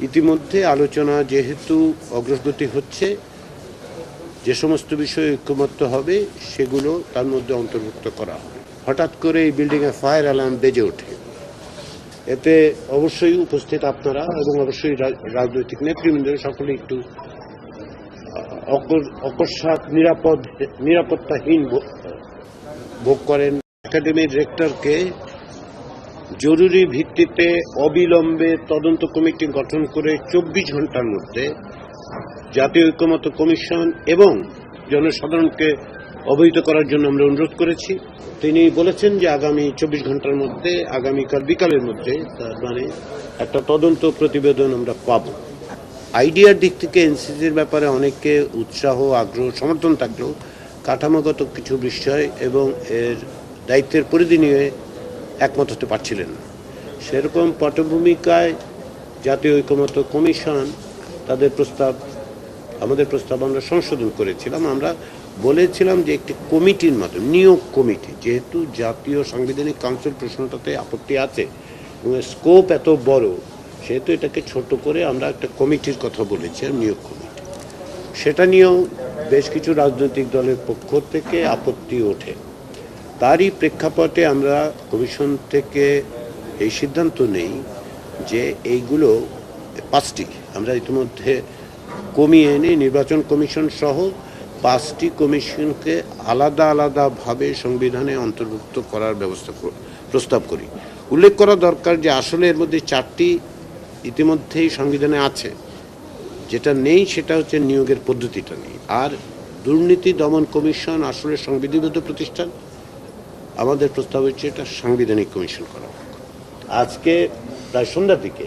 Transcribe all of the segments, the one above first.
ইতিমধ্যে আলোচনা যেহেতু অগ্রগতি হচ্ছে, যে সমস্ত বিষয়ে ঐক্যমত্য হবে, সেগুলো তার মধ্যে অন্তর্ভুক্ত করা হবে। হঠাৎ করে এই বিল্ডিংয়ে ফায়ার অ্যালার্ম বেজে ওঠে। এতে অবশ্যই উপস্থিত আপনারা এবং অবশ্যই রাজনৈতিক নেতৃবৃন্দ সকলে একটু অকর- নিরাপদ, নিরাপত্তাহীন ভোগ করেন। একাডেমির রেক্টরকে জরুরি ভিত্তিতে অবিলম্বে তদন্ত কমিটি গঠন করে চব্বিশ ঘণ্টার মধ্যে জাতীয় ঐক্যমত কমিশন এবং জনসাধারণকে অবহিত করার জন্য আমরা অনুরোধ করেছি। তিনি বলেছেন যে আগামী চব্বিশ ঘণ্টার মধ্যে, আগামীকাল বিকালের মধ্যে তার মানে একটা তদন্ত প্রতিবেদন আমরা পাব। আইডিয়ার দিক থেকে এনসিসির ব্যাপারে অনেকে উৎসাহ, আগ্রহ, সমর্থন থাকলেও কাঠামোগত কিছু বিষয় এবং এর দায়িত্বের পরিধি নিয়ে একমত হতে পারছিলেন না। সেরকম পটভূমিকায় জাতীয় ঐক্যমত কমিশন তাদের প্রস্তাব, আমাদের প্রস্তাব আমরা সংশোধন করেছিলাম। আমরা বলেছিলাম যে একটি কমিটির মাধ্যমে, নিয়োগ কমিটি, যেহেতু জাতীয় সাংবিধানিক কাউন্সিল প্রশ্নটাতে আপত্তি আছে এবং স্কোপ এত বড়, সেহেতু এটাকে ছোট করে আমরা একটা কমিটির কথা বলেছি নিয়োগ কমিটি। সেটা নিয়েও বেশ কিছু রাজনৈতিক দলের পক্ষ থেকে আপত্তি ওঠে। তারই প্রেক্ষাপটে আমরা কমিশন থেকে এই সিদ্ধান্ত নেই যে এইগুলো পাঁচটি, আমরা ইতিমধ্যে কমিয়ে এনে নির্বাচন কমিশন সহ পাঁচটি কমিশনকে আলাদা আলাদাভাবে সংবিধানে অন্তর্ভুক্ত করার ব্যবস্থা প্রস্তাব করি। উল্লেখ করা দরকার যে আসলে এর মধ্যে চারটি ইতিমধ্যেই সংবিধানে আছে। যেটা নেই সেটা হচ্ছে নিয়োগের পদ্ধতিটা নেই। আর দুর্নীতি দমন কমিশন আসলে সংবিধিবদ্ধ প্রতিষ্ঠান আমাদের প্রস্তাব হচ্ছে এটা সাংবিধানিক কমিশন করা। আজকে প্রায় সন্ধ্যার দিকে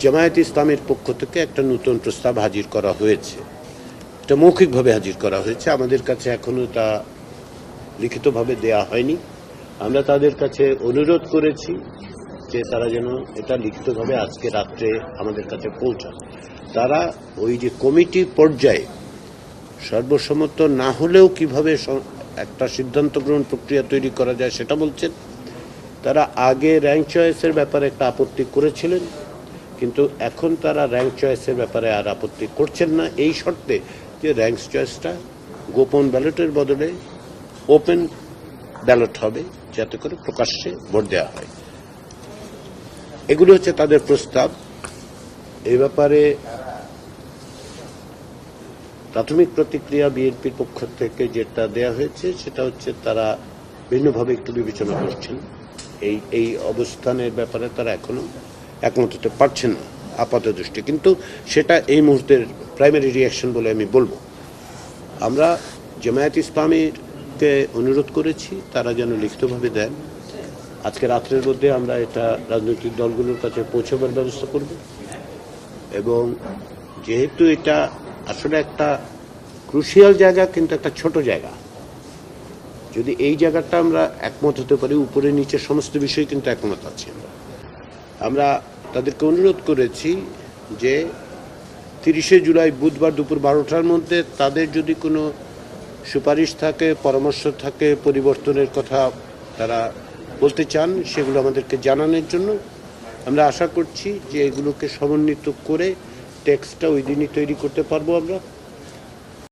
জামায়াত ইসলামের পক্ষ থেকে একটা নতুন প্রস্তাব হাজির করা হয়েছে। এটা মৌখিকভাবে হাজির করা হয়েছে। আমাদের কাছে এখনও তা লিখিতভাবে দেয়া হয়নি। আমরা তাদের কাছে অনুরোধ করেছি যে তারা যেন এটা লিখিতভাবে আজকে রাত্রে আমাদের কাছে পৌঁছান। তারা ওই যে কমিটি পর্যায়ে সর্বসম্মত না হলেও কীভাবে একটা সিদ্ধান্ত গ্রহণ প্রক্রিয়া তৈরি করা যায় সেটা বলছেন। তারা আগে র্যাঙ্ক চয়েসের ব্যাপারে একটা আপত্তি করেছিলেন, কিন্তু এখন তারা র্যাঙ্ক চয়েসের ব্যাপারে আর আপত্তি করছেন না। এই শর্তে যে র্যাঙ্ক চয়েসটা গোপন ব্যালটের বদলে ওপেন ব্যালট হবে, যাতে করে প্রকাশ্যে ভোট দেওয়া হয়। এগুলো হচ্ছে তাদের প্রস্তাব। এই ব্যাপারে প্রাথমিক প্রতিক্রিয়া বিএনপির পক্ষ থেকে যেটা দেয়া হয়েছে, সেটা হচ্ছে তারা ভিন্নভাবে একটু বিবেচনা করছেন। এই এই অবস্থানের ব্যাপারে তারা এখনও একমত হতে পারছেন না, আপাত দৃষ্টি। কিন্তু সেটা এই মুহূর্তের প্রাইমারি রিয়াকশন বলে আমি বলব। আমরা জামায়াত ইসলামীকে অনুরোধ করেছি, তারা যেন লিখিতভাবে দেন। আজকে রাত্রের মধ্যে আমরা এটা রাজনৈতিক দলগুলোর কাছে পৌঁছাবার ব্যবস্থা করব। এবং যেহেতু এটা আসলে একটা ক্রুশিয়াল জায়গা, কিন্তু একটা ছোট জায়গা। যদি এই জায়গাটা আমরা একমত হতে পারি, উপরে নিচে সমস্ত বিষয়ে কিন্তু একমত আছি আমরা। আমরা তাদেরকে অনুরোধ করেছি যে তিরিশে জুলাই বুধবার দুপুর বারোটার মধ্যে তাদের যদি কোনো সুপারিশ থাকে, পরামর্শ থাকে, পরিবর্তনের কথা তারা বলতে চান, সেগুলো আমাদেরকে জানানোর জন্য আমরা আশা করছি যে এগুলোকে সমন্বিত করে টেক্সটটা ওই দিনই তৈরি করতে পারব আমরা।